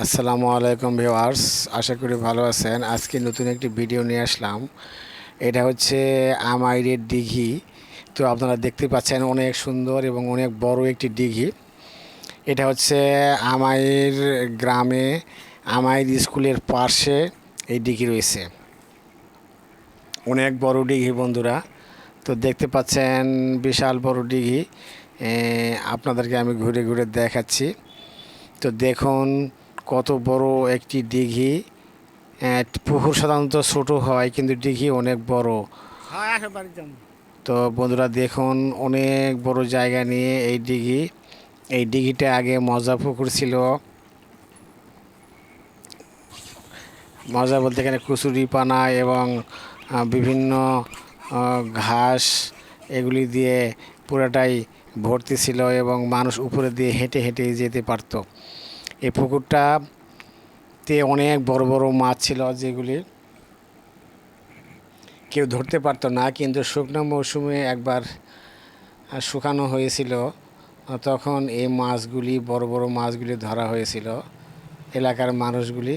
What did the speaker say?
আসসালামু আলাইকুম ভিউয়ার্স, আশা করি ভালো আছেন। আজকে নতুন একটি ভিডিও নিয়ে আসলাম। এটা হচ্ছে আমাইরের দিঘি তো আপনারা দেখতে পাচ্ছেন অনেক সুন্দর এবং অনেক বড় একটি দিঘি এটা হচ্ছে আমাইর গ্রামে, আমাইর স্কুলের পাশে এই দিঘি রয়েছে। অনেক বড় দিঘি বন্ধুরা। তো দেখতে পাচ্ছেন বিশাল বড় দিঘি আপনাদেরকে আমি ঘুরে ঘুরে দেখাচ্ছি। তো দেখুন কত বড় একটি দিঘি। পুকুর সাধারণত ছোট হয় কিন্তু দিঘি অনেক বড়। হ্যাঁ তো বন্ধুরা দেখুন অনেক বড় জায়গা নিয়ে এই দিঘি। এই দিঘিটা আগে মজা পুকুর ছিল। মজা বলতে এখানে কুচুরি পানা এবং বিভিন্ন ঘাস এগুলি দিয়ে পুরোটাই ভর্তি ছিল এবং মানুষ উপরে দিয়ে হেঁটে হেঁটে যেতে পারতো। এই পুকুরটাতে অনেক বড় বড় মাছ ছিল যেগুলি কেউ ধরতে পারতো না, কিন্তু শুকনো মৌসুমে একবার শুকানো হয়েছিল। তখন এই মাছগুলি, বড় বড় মাছগুলি ধরা হয়েছিল। এলাকার মানুষগুলি